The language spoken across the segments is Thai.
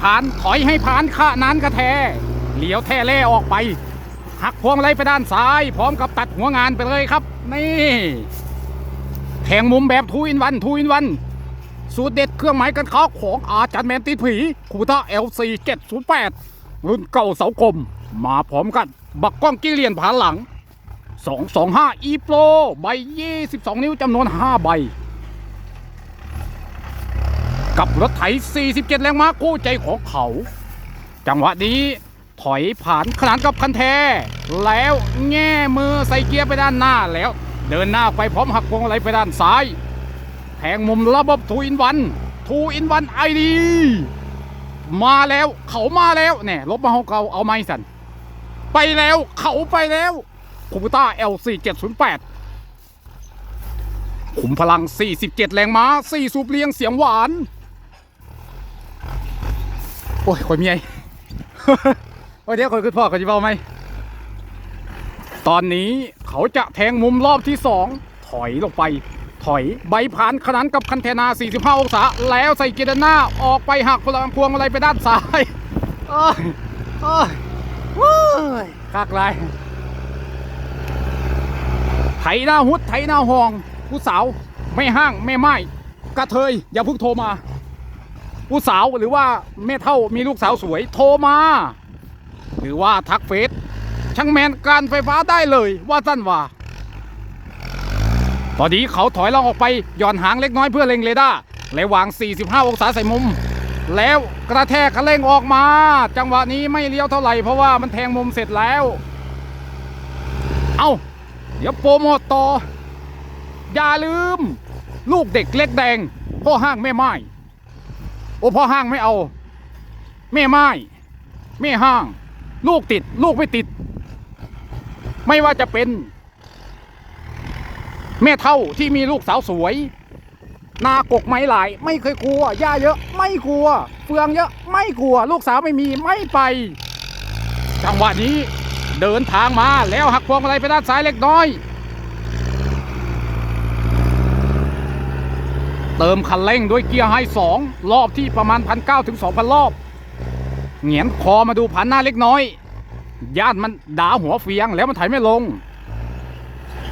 ผ่าน ถอยให้ผ่านขะนั้นกระแทเหลียวแท่เล่ออกไป หักพวงมาลัยไปด้านซ้าย พร้อมกับตัดหัวงานไปเลยครับ นี่แทงมุมแบบทูอินวันทูอินวัน สูตรเด็ดเครื่องหมายกันค้าของอาจารย์แมนติดผีคูต้า LC 708รุ่นเก่าเสากลม มาพร้อมกัน บักกล้องกี้เลียนผ่านหลัง 225 e pro ใบ 22 นิ้วจำนวน 5 ใบ กับรถไถ 47 แรงม้าคู่ใจของเขา จังหวะนี้ถอยผ่านขนานกับคันแท้แล้วแง่มือใส่เกียร์ไปด้านหน้าแล้ว เดินหน้าไปพร้อมหักพวงมาลัยไปด้านซ้ายแทงมุมระบบทูอินวันทูอินวันไอดีมาแล้วเขามาแล้วเนี่ยลบมาของเขาเอาไม้สัน ไปแล้วเขาไปแล้วคูต้า LC 708 ขุมพลัง 47 แรงม้า 4 สูบเรียงเสียงหวาน อ้ยคอยเมียโอ้ยเดี๋ยวคอยขึ้นพ่อเขาจะเบาไหม ตอนนี้เขาจะแทงมุมรอบที่สองถอยลงไป ถอยใบผ่านขนานกับคันเทนา 45 องศา แล้วใส่เกียร์ด้านหน้า ออกไปหักพลังพวงอะไรไปด้านซ้ายโอ้ยโอ้ยโอ้ยคากไรไถหน้าหุดไถหน้าหอง ผู้สาว ไม่ห้าง ไม่ไม้กระเทย อย่าเพิ่งโทรมา ผู้สาวหรือว่าแม่เท่ามีลูกสาวสวยโทรมา หรือว่าทักเฟซช่างแมนการไฟฟ้าได้เลยว่าสั้นว่า ตอนนี้เขาถอยล่องออกไปหย่อนหางเล็กน้อยเพื่อเล็งเรดาร์และวาง 45 องศาใส่มุม แล้วกระแทกคันเร่งออกมา จังหวะนี้ไม่เลี้ยวเท่าไหร่เพราะว่ามันแทงมุมเสร็จแล้ว เอาเดี๋ยวโปรโมทต่อ อย่าลืม ลูกเด็กเล็กแดงพ่อห้างแม่ไม้ โอ้พ่อห้างไม่เอา แม่ไม้แม่ห้าง ลูกติด ลูกไม่ติด ไม่ว่าจะเป็น แม่เท่าที่มีลูกสาวสวย นากกไม้หลาย ไม่เคยกลัวหญ้าเยอะ ไม่กลัว เฟืองเยอะ ไม่กลัว ลูกสาวไม่มีไม่ไปจังหวะนี้เดินทางมาแล้วหักพวงมาลัยไปด้านซ้ายเล็กน้อย เติมคันเร่งด้วยเกียร์ไฮสองรอบที่ประมาณพันเก้าถึงสองพันรอบเหงียนคอมาดูผ่านหน้าเล็กน้อยญาติมันด่าหัวเฟียงแล้วมันถ่ายไม่ลง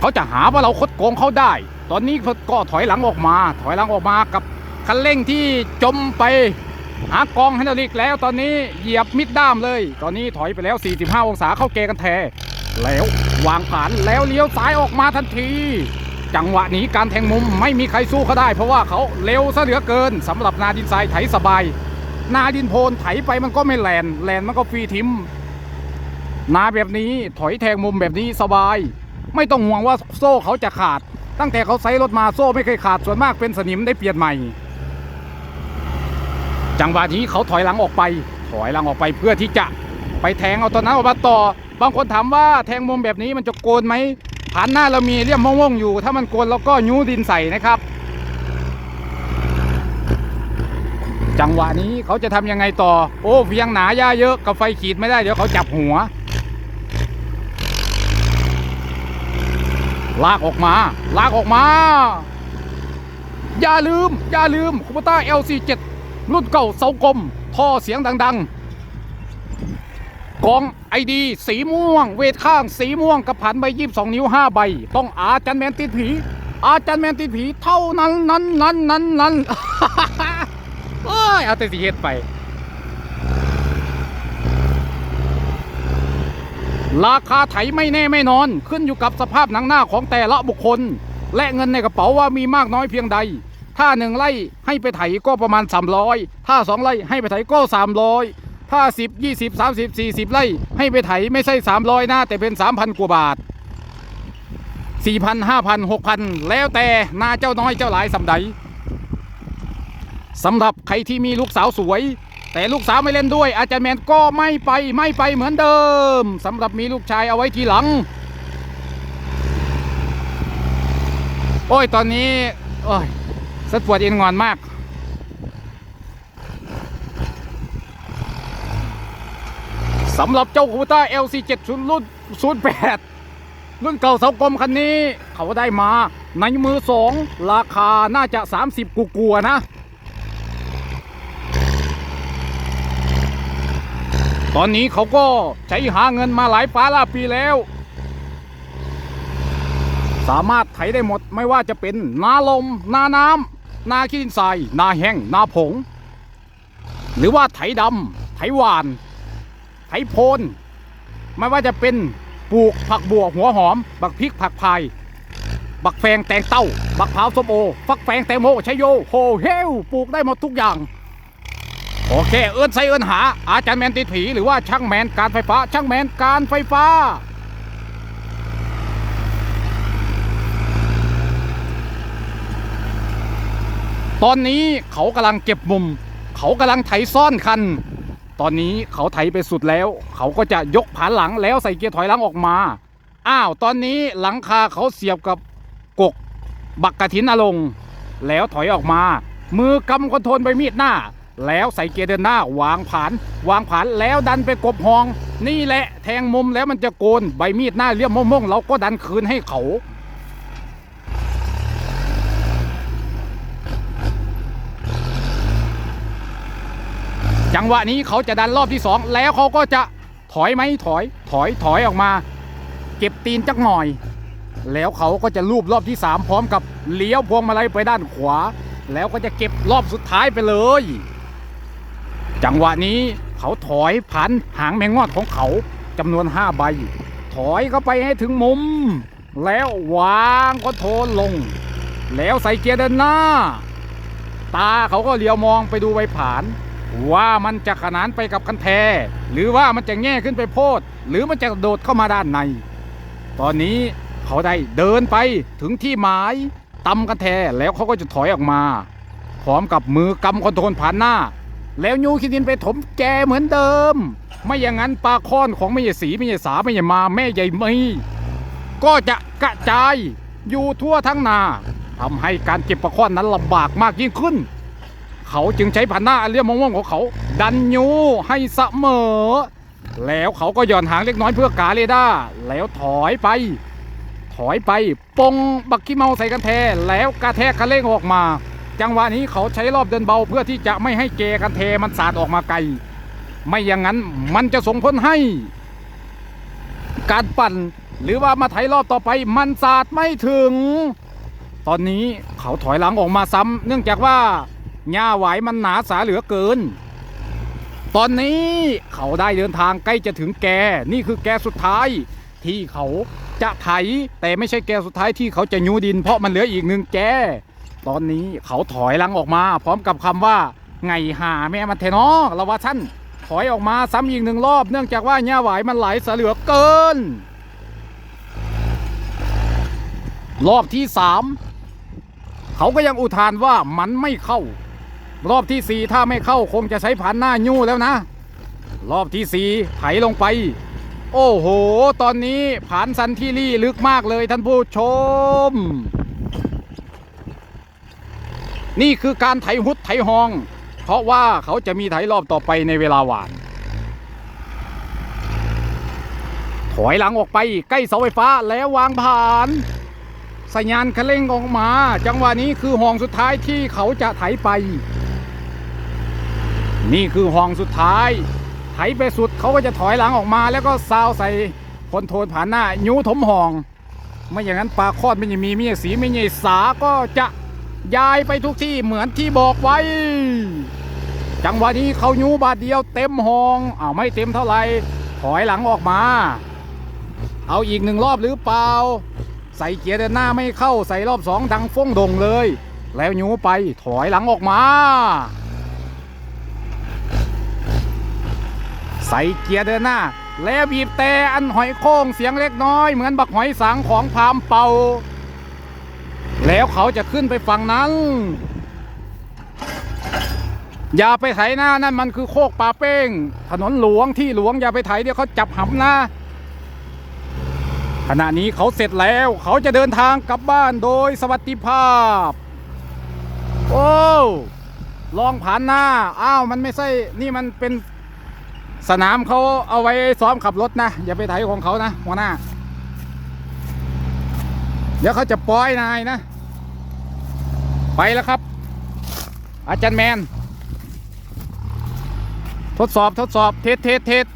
เขาจะหาว่าเราคดโกงเขาได้ ตอนนี้ก็ถอยหลังออกมา ถอยหลังออกมากับคันเร่งที่จมไป หากองไฮดรอลิกแล้ว ตอนนี้เหยียบมิดด้ามเลย ตอนนี้ถอยไปแล้ว 45 องศาเข้าเกกันแทแล้ววางผ่านแล้วเลี้ยวซ้ายออกมาทันที จังหวะนี้การแทงมุมไม่มีใครสู้เขาได้ เพราะว่าเขาเร็วซะเหลือเกินสำหรับนาดินทรายไถสบาย นาดินโพนไถไปมันก็ไม่แลนแลนมันก็ฟรีทิมนาแบบนี้ถอยแทงมุมแบบนี้สบาย ไม่ต้องห่วงว่าโซ่เขาจะขาด ตั้งแต่เขาใส่รถมาโซ่ไม่เคยขาดส่วนมากเป็นสนิมได้เปลี่ยนใหม่ จังหวะนี้เขาถอยหลังออกไป ถอยหลังออกไปเพื่อที่จะไปแทงเอาตอนนั้นออกมาต่อบางคนถามว่าแทงมุมแบบนี้มันจะโกนไหม ผ่านหน้าเรามีเลี่ยมม่วงๆอยู่ ถ้ามันโกนเราก็ยูดินใส่นะครับ จังหวะนี้เขาจะทำยังไงต่อ โอ้เพียงหนาหญ้าเยอะกับไฟขีดไม่ได้เดี๋ยวเขาจับหัว ลากออกมา ลากออกมา อย่าลืม อย่าลืมคูปต้า LC7 รุ่นเก่าเสากลมท่อเสียงดัง ๆ กองไอดีสีม่วง เวทข้างสีม่วงกับผันใบยี่สองนิ้วห้าใบ ต้องอาจันแมนติดผี อาจันแมนติดผีเท่านั้นนั้นนั้นนั้นนั้นเอ้ยเอาแต่สีเฮ็ดไป ราคาไถไม่แน่ไม่นอน ขึ้นอยู่กับสภาพหนังหน้าของแต่ละบุคคล และเงินในกระเป๋าว่ามีมากน้อยเพียงใด ถ้าหนึ่งไร่ให้ไปไถก็ประมาณ 300 ถ้าสองไร่ให้ไปไถก็300 ถ้า 10 20 30 40 ไร่ ให้ไปไถไม่ใช่ 300นะแต่เป็น 3,000 กว่าบาท 4,000 5,000 6,000 แล้วแต่นาเจ้าน้อยเจ้าหลายสำใดสำหรับใครที่มีลูกสาวสวย แต่ลูกสาวไม่เล่นด้วย อาจารย์แมนก็ไม่ไปไม่ไปเหมือนเดิมสำหรับมีลูกชายเอาไว้ทีหลัง โอ้ยตอนนี้ โอ้ยสะปวดเอ็นงอนมาก สำหรับเจ้าคูต้า LC70 รุ่น 08 รุ่นเก่าเสากลมคันนี้ เขาได้มาในมือสองราคาน่าจะ 30 กูกลัวนะ ตอนนี้เขาก็ใช้หาเงินมาหลายฟ้าลาปีแล้ว สามารถไถได้หมดไม่ว่าจะเป็นนาลม นาน้ำ นาขี้ดินทราย นาแห้ง นาผง หรือว่าไถดำ ไถหวาน ไถโพนไม่ว่าจะเป็นปลูกผักบัวหัวหอม บักพริกผักพายบักแฟงแตงเต้า บักพร้าวส้มโอ ฟักแฟงแตงโมชัยโยโฮเฮลปลูกได้หมดทุกอย่าง โอเค เอิ้นใส่เอิ้นหา อาจารย์แมนติดผีหรือว่าช่างแมนการไฟฟ้า ช่างแมนการไฟฟ้า ตอนนี้เขากำลังเก็บมุม เขากำลังไถซ่อนคัน ตอนนี้เขาไถไปสุดแล้ว เขาก็จะยกผานหลังแล้วใส่เกียร์ถอยหลังออกมา อ้าว ตอนนี้หลังคาเขาเสียบกับกก บักกะถินอลง แล้วถอยออกมา มือกำคอนโทรลใบมีดหน้า แล้วใส่เกียร์เดินหน้าวางผาน วางผานแล้วดันไปกบหอง นี่แหละแทงมุมแล้วมันจะโกนใบมีดหน้าเลี่ยมม่งๆเราก็ดันคืนให้เขา จังหวะนี้เขาจะดันรอบที่สองแล้วเขาก็จะถอยไหมถอยถอยถอยออกมา เก็บตีนจักหน่อย แล้วเขาก็จะลูบรอบที่สามพร้อมกับเลี้ยวพวงมาลัยไปด้านขวา แล้วก็จะเก็บรอบสุดท้ายไปเลย จังหวะนี้เขาถอยผ่านหางแมงงอดของเขาจำนวนห้าใบถอยเข้าไปให้ถึงมุม แล้ววางคอนโทรลลง แล้วใส่เกียร์เดินหน้า ตาเขาก็เลี้ยวมองไปดูใบผาน ว่ามันจะขนานไปกับคันแท หรือว่ามันจะแง่ขึ้นไปโพด หรือมันจะโดดเข้ามาด้านใน ตอนนี้เขาได้เดินไปถึงที่หมายตำกันแทแล้วเขาก็จะถอยออกมาพร้อมกับมือกำคอนโทรลผ่านหน้า แล้วยูคิดินไปถมแกเหมือนเดิม ไม่อย่างนั้นปลาค้อนของไม่ใช่สีไม่ใช่สาไม่ใช่มาแม่ใหญ่ม่ก็จะกระจายอยู่ทั่วทั้งนาทำให้การเก็บปลาค้อนนั้นลำบากมากยิ่งขึ้น เขาจึงใช้ผ่านหน้าอันเรียมม่วงของเขา ดันยูให้เสมอ แล้วเขาก็หย่อนหางเล็กน้อยเพื่อกาเรดาแล้วถอยไป ถอยไปปงบักขี้เมาใส่กันแทแล้วกระแทกคันเร่งออกมา จังหวะนี้เขาใช้รอบเดินเบาเพื่อที่จะไม่ให้เกกันเทมันสาดออกมาไกล ไม่อย่างนั้นมันจะส่งผลให้ การปั่นหรือว่ามาไถรอบต่อไปมันสาดไม่ถึง ตอนนี้เขาถอยหลังออกมาซ้ำเนื่องจากว่า หญ้าหวมันหนาสาเหลือเกิน ตอนนี้เขาได้เดินทางใกล้จะถึงแก นี่คือแกสุดท้าย ที่เขาจะไถ แต่ไม่ใช่แกสุดท้ายที่เขาจะยูดิน เพราะมันเหลืออีกหนึ่งแก ตอนนี้เขาถอยลังออกมา พร้อมกับคำว่าไงหาแม่มันเทนอละว่าท่านถอยออกมาซ้ำอีกหนึ่งรอบ เนื่องจากว่าหญ้าหวมันไหลเสเหลือเกิน รอบที่สามเขาก็ยังอุทานว่ามันไม่เข้า รอบที่สี่ถ้าไม่เข้าคงจะใช้ผ่านหน้ายู่แล้วนะ รอบที่สี่ไถลงไป โอ้โห ตอนนี้ผ่านซันที่รี่ลึกมากเลยท่านผู้ชม นี่คือการไถหุดไถหอง เพราะว่าเขาจะมีไถรอบต่อไปในเวลาหวาน ถอยหลังออกไปใกล้เสาไฟฟ้าแล้ววางผ่านสัญญาณคันเร่งออกมา จังหวะนี้คือหองสุดท้ายที่เขาจะไถไป นี่คือห้องสุดท้ายไถไปสุดเขาก็จะถอยหลังออกมา แล้วก็ซาวใส่คนโทรลผ่านหน้ายูถมห้อง ไม่อย่างนั้นปลาคอดไม่ยังมีไม่ใช่สีไม่ใช่สาก็จะย้ายไปทุกที่เหมือนที่บอกไว้ จังหวะนี้เขายูบาทเดียวเต็มห้องอ้าวไม่เต็มเท่าไหร่ถอยหลังออกมา เอาอีกหนึ่งรอบหรือเปล่า ใส่เกียร์เดินหน้าไม่เข้าใส่รอบสองดังฟ้งดงเลย แล้วยูไปถอยหลังออกมา ใส่เกียร์เดินหน้า แล้วบีบแต่อันหอยโค้งเสียงเล็กน้อย เหมือนบักหอยสังของพามเป่า แล้วเขาจะขึ้นไปฝั่งนั้น อย่าไปไถหน้านั่นมันคือโคกป่าเป้ง ถนนหลวงที่หลวงอย่าไปไถเดี๋ยวเขาจับหำนะขณะนี้เขาเสร็จแล้วเขาจะเดินทางกลับบ้านโดยสวัสดิภาพ โอ้ลองผ่านหน้า อ้าว มันไม่ใช่ นี่มันเป็น สนามเขาเอาไว้ซ้อมขับรถนะ อย่าไปไถของเขานะหัวหน้า เดี๋ยวเขาจะปล่อยนายนะ ไปแล้วครับ อาจารย์แมน ทดสอบทดสอบเทสเทสเทส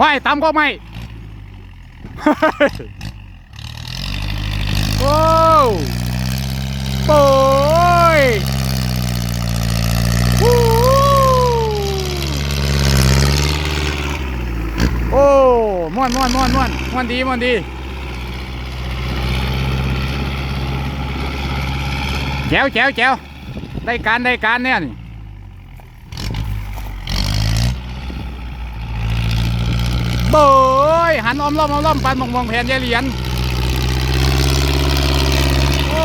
ว่ายตามก็ไม่โอ้โอ้ยวู้ โอ้ม่วนม่วนม่วนม่วนม่วนดีม่วนดีแจวแจวแจวได้การได้การเนี่ยนี่เบยหันอ้อมล้อมอ้อมล้อมปันมองมองแผนยายเหรียญโอ้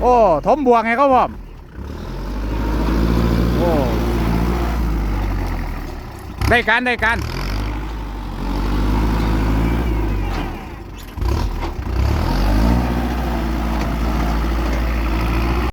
โอ้ถมบวกไงเขาบอกโอ้ ได้การได้การ